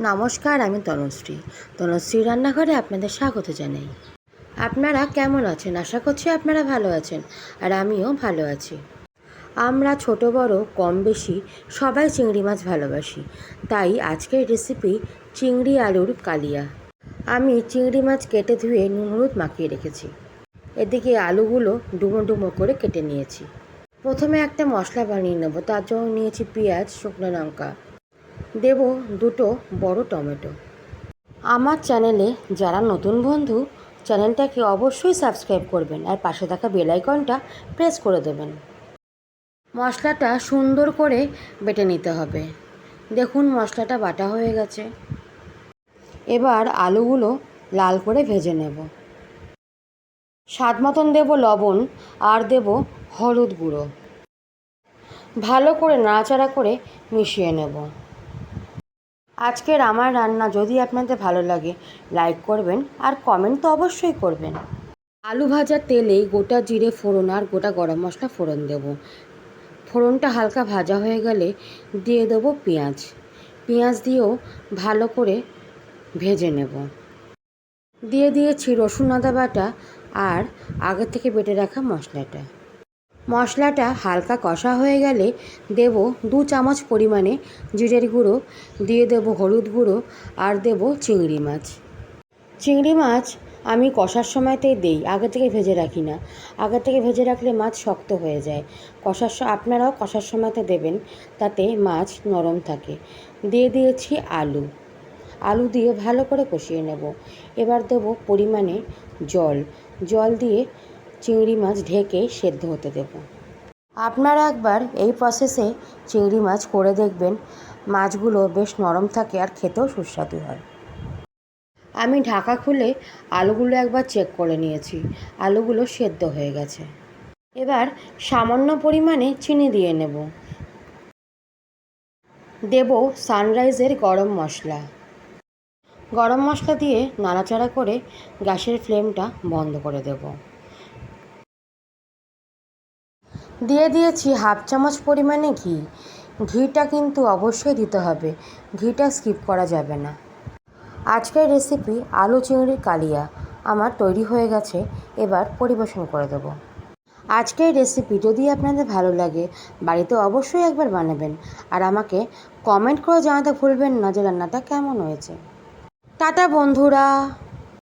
নমস্কার, আমি তনুশ্রী। তনুশ্রী রান্নাঘরে আপনাদের স্বাগত জানাই। আপনারা কেমন আছেন? আশা করছি আপনারা ভালো আছেন আর আমিও ভালো আছি। আমরা ছোট, বড়, কম, বেশি সবাই চিংড়ি মাছ ভালোবাসি। তাই আজকের রেসিপি চিংড়ি আলুর কালিয়া। আমি চিংড়ি মাছ কেটে ধুয়ে নুন হলুদ মাখিয়ে রেখেছি। এদিকে আলুগুলো ডুমো ডুমো করে কেটে নিয়েছি। প্রথমে একটা মশলা বানিয়ে নেব। তার জন্য নিয়েছি পেঁয়াজ, শুকনো লঙ্কা। দেব দুটো বড় টমেটো। আমার চ্যানেলে যারা নতুন বন্ধু, চ্যানেলটাকে অবশ্যই সাবস্ক্রাইব করবেন আর পাশে থাকা বেল আইকনটা প্রেস করে দেবেন। মশলাটা সুন্দর করে বেটে নিতে হবে। দেখুন, মশলাটা বাটা হয়ে গেছে। এবার আলুগুলো লাল করে ভেজে নেব। স্বাদ মতন দেবো লবণ আর দেব হলুদ গুঁড়ো। ভালো করে নাড়াচাড়া করে মিশিয়ে নেব। আজকের আমার রান্না যদি আপনাদের ভালো লাগে লাইক করবেন আর কমেন্ট তো অবশ্যই করবেন। আলু ভাজার তেলে গোটা জিরে ফোড়ন আর গোটা গরম মশলা ফোড়ন দেব। ফোড়নটা হালকা ভাজা হয়ে গেলে দিয়ে দেবো পেঁয়াজ। পেঁয়াজ দিয়েও ভালো করে ভেজে নেব। দিয়ে দিয়েছি রসুন আদা বাটা আর আগে থেকে বেটে রাখা মশলাটা। মশলাটা হালকা কষা হয়ে গেলে দেব দু চামচ পরিমাণে জিরের গুঁড়ো, দিয়ে দেব হলুদ গুঁড়ো আর দেব চিংড়ি মাছ। চিংড়ি মাছ আমি কষার সময়তেই দেই, আগে থেকে ভেজে রাখি না। আগে থেকে ভেজে রাখলে মাছ শক্ত হয়ে যায়। কষার আপনারাও কষার সময়তে দেবেন, তাতে মাছ নরম থাকে। দিয়ে দিয়েছি আলু। আলু দিয়ে ভালো করে কষিয়ে নেব। এবার দেব পরিমাণে জল। জল দিয়ে চিংড়ি মাছ ঢেকে সেদ্ধ হতে দেব। আপনারা একবার এই প্রসেসে চিংড়ি মাছ করে দেখবেন। মাছগুলো বেশ নরম থাকে আর খেতেও সুস্বাদু হয়। আমি ঢাকা খুলে আলুগুলো একবার চেক করে নিয়েছি। আলুগুলো সেদ্ধ হয়ে গেছে। এবার সামান্য পরিমাণে চিনি দিয়ে নেব। দেব সানরাইজের গরম মশলা। গরম মশলা দিয়ে নাড়াচাড়া করে গ্যাসের ফ্লেমটা বন্ধ করে দেব। দিয়ে দিয়েছি হাফ চামচ পরিমাণে ঘি। ঘিটা কিন্তু অবশ্যই দিতে হবে। ঘিটা স্কিপ করা যাবে না। আজকের রেসিপি আলু চিংড়ির কালিয়া। আমার তৈরি হয়ে গেছে। এবার পরিবেশন করে দেবো। আজকের রেসিপি যদি আপনাদের ভালো লাগে, বাড়িতে অবশ্যই একবার বানাবেন। আর আমাকে কমেন্ট করে জানাতে ভুলবেন না যে রান্নাটা কেমন হয়েছে। টাটা বন্ধুরা।